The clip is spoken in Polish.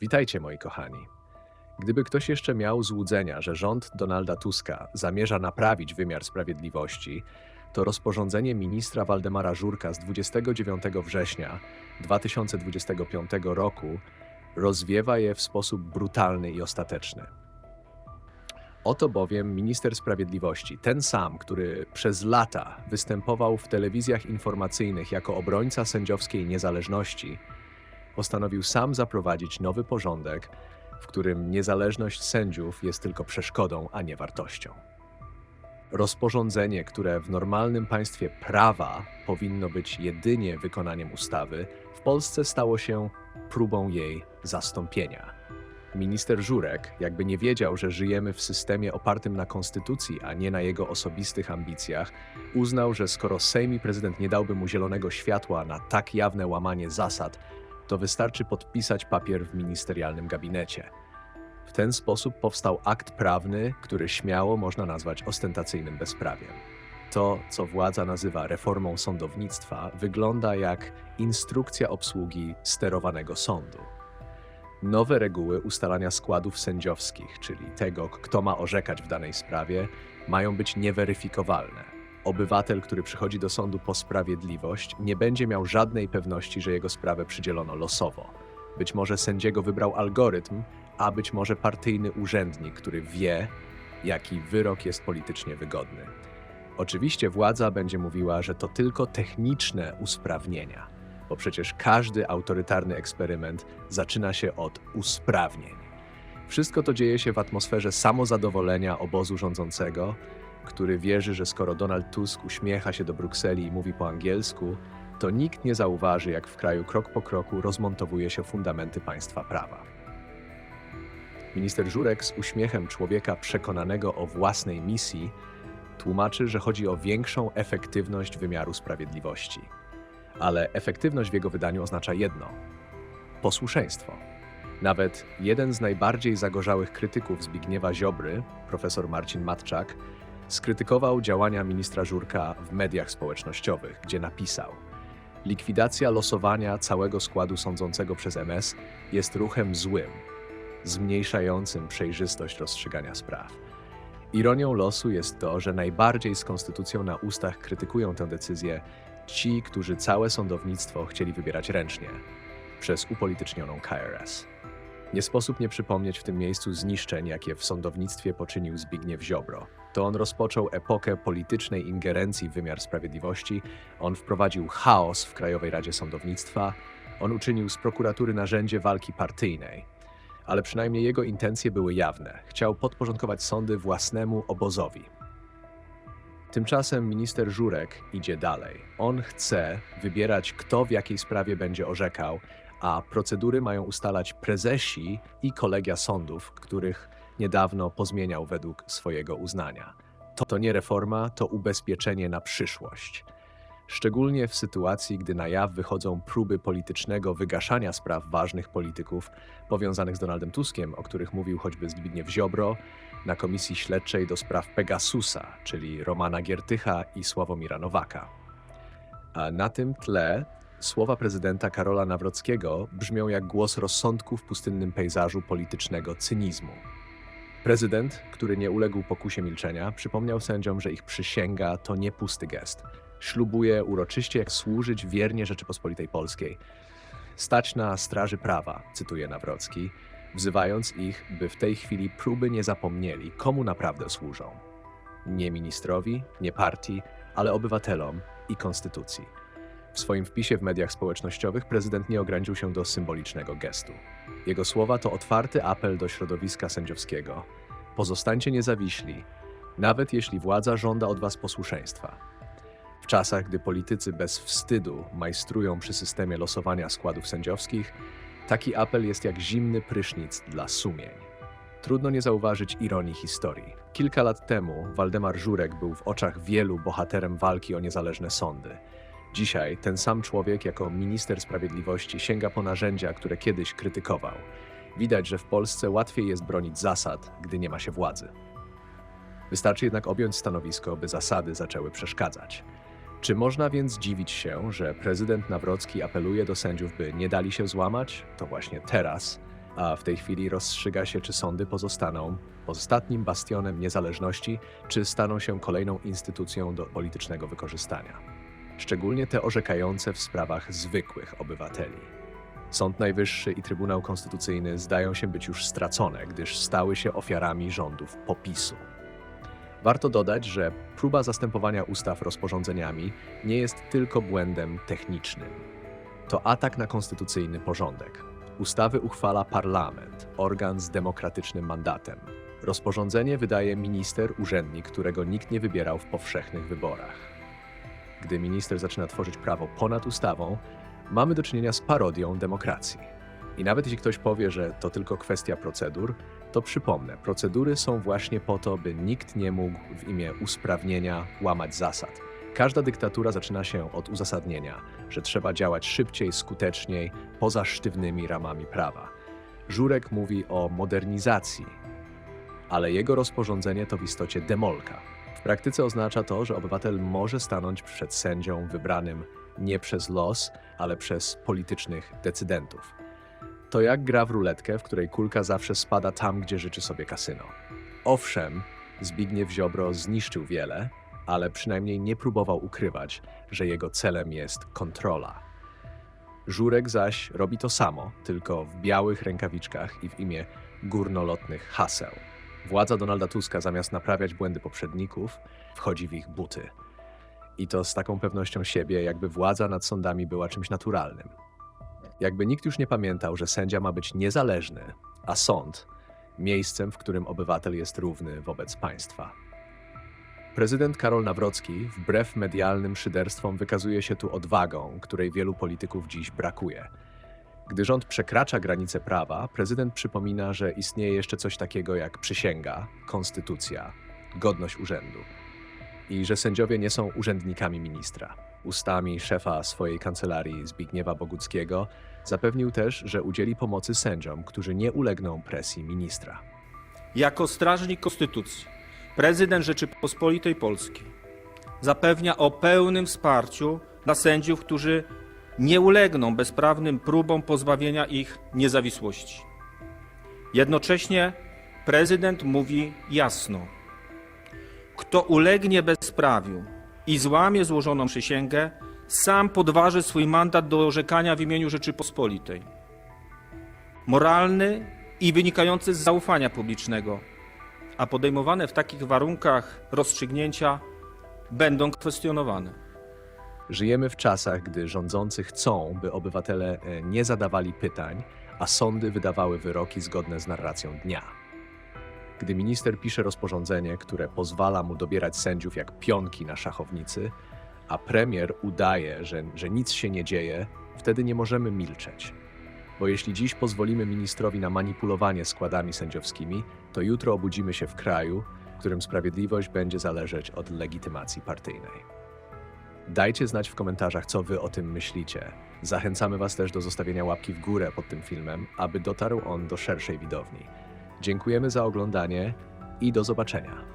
Witajcie moi kochani. Gdyby ktoś jeszcze miał złudzenia, że rząd Donalda Tuska zamierza naprawić wymiar sprawiedliwości, to rozporządzenie ministra Waldemara Żurka z 29 września 2025 roku rozwiewa je w sposób brutalny i ostateczny. Oto bowiem minister sprawiedliwości, ten sam, który przez lata występował w telewizjach informacyjnych jako obrońca sędziowskiej niezależności, postanowił sam zaprowadzić nowy porządek, w którym niezależność sędziów jest tylko przeszkodą, a nie wartością. Rozporządzenie, które w normalnym państwie prawa powinno być jedynie wykonaniem ustawy, w Polsce stało się próbą jej zastąpienia. Minister Żurek jakby nie wiedział, że żyjemy w systemie opartym na konstytucji, a nie na jego osobistych ambicjach, uznał, że skoro Sejm i prezydent nie dałby mu zielonego światła na tak jawne łamanie zasad, to wystarczy podpisać papier w ministerialnym gabinecie. W ten sposób powstał akt prawny, który śmiało można nazwać ostentacyjnym bezprawiem. To, co władza nazywa reformą sądownictwa, wygląda jak instrukcja obsługi sterowanego sądu. Nowe reguły ustalania składów sędziowskich, czyli tego, kto ma orzekać w danej sprawie, mają być nieweryfikowalne. Obywatel, który przychodzi do sądu po sprawiedliwość, nie będzie miał żadnej pewności, że jego sprawę przydzielono losowo. Być może sędziego wybrał algorytm, a być może partyjny urzędnik, który wie, jaki wyrok jest politycznie wygodny. Oczywiście władza będzie mówiła, że to tylko techniczne usprawnienia, bo przecież każdy autorytarny eksperyment zaczyna się od usprawnień. Wszystko to dzieje się w atmosferze samozadowolenia obozu rządzącego, który wierzy, że skoro Donald Tusk uśmiecha się do Brukseli i mówi po angielsku, to nikt nie zauważy, jak w kraju krok po kroku rozmontowuje się fundamenty państwa prawa. Minister Żurek z uśmiechem człowieka przekonanego o własnej misji tłumaczy, że chodzi o większą efektywność wymiaru sprawiedliwości. Ale efektywność w jego wydaniu oznacza jedno posłuszeństwo. Nawet jeden z najbardziej zagorzałych krytyków Zbigniewa Ziobry, profesor Marcin Matczak, skrytykował działania ministra Żurka w mediach społecznościowych, gdzie napisał: Likwidacja losowania całego składu sądzącego przez MS jest ruchem złym, zmniejszającym przejrzystość rozstrzygania spraw. Ironią losu jest to, że najbardziej z konstytucją na ustach krytykują tę decyzję ci, którzy całe sądownictwo chcieli wybierać ręcznie przez upolitycznioną KRS. Nie sposób nie przypomnieć w tym miejscu zniszczeń, jakie w sądownictwie poczynił Zbigniew Ziobro. To on rozpoczął epokę politycznej ingerencji w wymiar sprawiedliwości, on wprowadził chaos w Krajowej Radzie Sądownictwa, on uczynił z prokuratury narzędzie walki partyjnej. Ale przynajmniej jego intencje były jawne. Chciał podporządkować sądy własnemu obozowi. Tymczasem minister Żurek idzie dalej. On chce wybierać, kto w jakiej sprawie będzie orzekał, a procedury mają ustalać prezesi i kolegia sądów, których niedawno pozmieniał według swojego uznania. To, to nie reforma, to ubezpieczenie na przyszłość. Szczególnie w sytuacji, gdy na jaw wychodzą próby politycznego wygaszania spraw ważnych polityków powiązanych z Donaldem Tuskiem, o których mówił choćby Zbigniew Ziobro, na Komisji Śledczej do spraw Pegasusa, czyli Romana Giertycha i Sławomira Nowaka. A na tym tle słowa prezydenta Karola Nawrockiego brzmią jak głos rozsądku w pustynnym pejzażu politycznego cynizmu. Prezydent, który nie uległ pokusie milczenia, przypomniał sędziom, że ich przysięga to nie pusty gest. Ślubuje uroczyście, jak służyć wiernie Rzeczypospolitej Polskiej. Stać na straży prawa, cytuje Nawrocki, wzywając ich, by w tej chwili próby nie zapomnieli, komu naprawdę służą. Nie ministrowi, nie partii, ale obywatelom i konstytucji. W swoim wpisie w mediach społecznościowych prezydent nie ograniczył się do symbolicznego gestu. Jego słowa to otwarty apel do środowiska sędziowskiego. Pozostańcie niezawiśli, nawet jeśli władza żąda od was posłuszeństwa. W czasach, gdy politycy bez wstydu majstrują przy systemie losowania składów sędziowskich, taki apel jest jak zimny prysznic dla sumień. Trudno nie zauważyć ironii historii. Kilka lat temu Waldemar Żurek był w oczach wielu bohaterem walki o niezależne sądy. Dzisiaj ten sam człowiek jako minister sprawiedliwości sięga po narzędzia, które kiedyś krytykował. Widać, że w Polsce łatwiej jest bronić zasad, gdy nie ma się władzy. Wystarczy jednak objąć stanowisko, by zasady zaczęły przeszkadzać. Czy można więc dziwić się, że prezydent Nawrocki apeluje do sędziów, by nie dali się złamać? To właśnie teraz a w tej chwili rozstrzyga się, czy sądy pozostaną ostatnim bastionem niezależności, czy staną się kolejną instytucją do politycznego wykorzystania. Szczególnie te orzekające w sprawach zwykłych obywateli. Sąd Najwyższy i Trybunał Konstytucyjny zdają się być już stracone, gdyż stały się ofiarami rządów popisu. Warto dodać, że próba zastępowania ustaw rozporządzeniami nie jest tylko błędem technicznym. To atak na konstytucyjny porządek. Ustawy uchwala parlament, organ z demokratycznym mandatem. Rozporządzenie wydaje minister, urzędnik, którego nikt nie wybierał w powszechnych wyborach. Gdy minister zaczyna tworzyć prawo ponad ustawą, mamy do czynienia z parodią demokracji. I nawet jeśli ktoś powie, że to tylko kwestia procedur, to przypomnę, procedury są właśnie po to, by nikt nie mógł w imię usprawnienia łamać zasad. Każda dyktatura zaczyna się od uzasadnienia, że trzeba działać szybciej, skuteczniej, poza sztywnymi ramami prawa. Żurek mówi o modernizacji, ale jego rozporządzenie to w istocie demolka. W praktyce oznacza to, że obywatel może stanąć przed sędzią wybranym nie przez los, ale przez politycznych decydentów. To jak gra w ruletkę, w której kulka zawsze spada tam, gdzie życzy sobie kasyno. Owszem, Zbigniew Ziobro zniszczył wiele, ale przynajmniej nie próbował ukrywać, że jego celem jest kontrola. Żurek zaś robi to samo, tylko w białych rękawiczkach i w imię górnolotnych haseł. Władza Donalda Tuska zamiast naprawiać błędy poprzedników, wchodzi w ich buty. I to z taką pewnością siebie, jakby władza nad sądami była czymś naturalnym. Jakby nikt już nie pamiętał, że sędzia ma być niezależny, a sąd miejscem, w którym obywatel jest równy wobec państwa. Prezydent Karol Nawrocki, wbrew medialnym szyderstwom, wykazuje się tu odwagą, której wielu polityków dziś brakuje. Gdy rząd przekracza granice prawa, prezydent przypomina, że istnieje jeszcze coś takiego jak przysięga, konstytucja, godność urzędu i że sędziowie nie są urzędnikami ministra. Ustami szefa swojej kancelarii Zbigniewa Boguckiego zapewnił też, że udzieli pomocy sędziom, którzy nie ulegną presji ministra. Jako strażnik konstytucji prezydent Rzeczypospolitej Polskiej zapewnia o pełnym wsparciu dla sędziów, którzy nie ulegną bezprawnym próbom pozbawienia ich niezawisłości. Jednocześnie prezydent mówi jasno: kto ulegnie bezprawiu i złamie złożoną przysięgę, sam podważy swój mandat do orzekania w imieniu Rzeczypospolitej. Moralny i wynikający z zaufania publicznego, a podejmowane w takich warunkach rozstrzygnięcia będą kwestionowane. Żyjemy w czasach, gdy rządzący chcą, by obywatele e, nie zadawali pytań, a sądy wydawały wyroki zgodne z narracją dnia. Gdy minister pisze rozporządzenie, które pozwala mu dobierać sędziów jak pionki na szachownicy, a premier udaje, że, że nic się nie dzieje, wtedy nie możemy milczeć. Bo jeśli dziś pozwolimy ministrowi na manipulowanie składami sędziowskimi, to jutro obudzimy się w kraju, w którym sprawiedliwość będzie zależeć od legitymacji partyjnej. Dajcie znać w komentarzach, co wy o tym myślicie. Zachęcamy was też do zostawienia łapki w górę pod tym filmem, aby dotarł on do szerszej widowni. Dziękujemy za oglądanie i do zobaczenia.